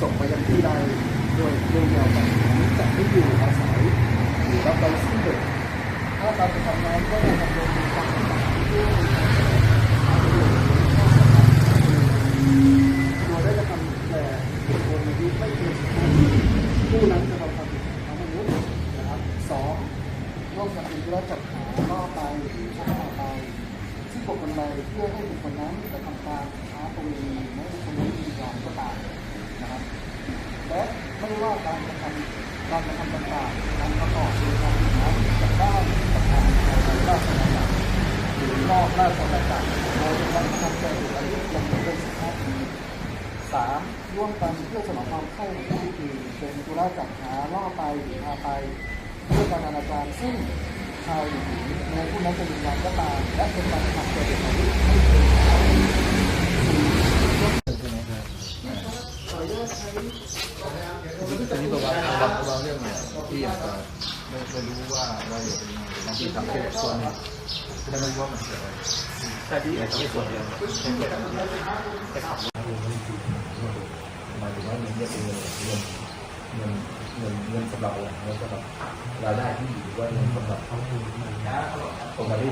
ส่งไปยังที่ใดโดยโดยเดียวกันี้จะไม่อยู่อาศัยหรือรับไปสิ้งเด็กถ้าเราไปทำงานก็จะทำโดยการตัวได้จะทำแต่บุคคลอาไม่เกินผู้นั้นจะทำความผิดทางมนุษย์นะครับสองนอกจากนี้ก็จัดหาล่อไปที่ชอบไปที่ปกคนใดเพื่อให้บุคคลนั้นกระทำการค้าประเวณี และไม่ว่าการกระทำการกระทำต่างๆการประกอบโดยการผิดนั้นจะได้ประกายในราชอาณาจักรหรือนอกราชอาณาจักรเราจะทำทำแก่บุคคลที่ลงเป็นสิบห้าปีสามร่วมกันเพื่อสนองความใคร่ของผู้อื่นเป็นธุระจัดหาล่อไปหรือพาไปเพื่อการอนาจารซึ่งชายหรือหญิงในผู้นั้นจะมีงานก็ตามและเป็นการกระทำแก่บุคคลที่ไม่เป็น ขออนุญาตใช้ทีนี้บางบางบางเรื่องเนี่ยที่อาจจะไม่ไม่รู้ว่ารายละเอียดเป็นยังไงบางทีทำแค่ส่วนหนึงไม่รู้ว่ามันเกี่ยวอะไรแต่ที่ทำแค่ส่วนเดียวเป็นเกี่ยวกับหมายถึงว่าเงินเนี่ยเป็นเงินเงินเงินเงินเงินสำหรับอะไรเงินสำหรับรายได้ที่อยู่ว่าเงินสำหรับส่งมาที่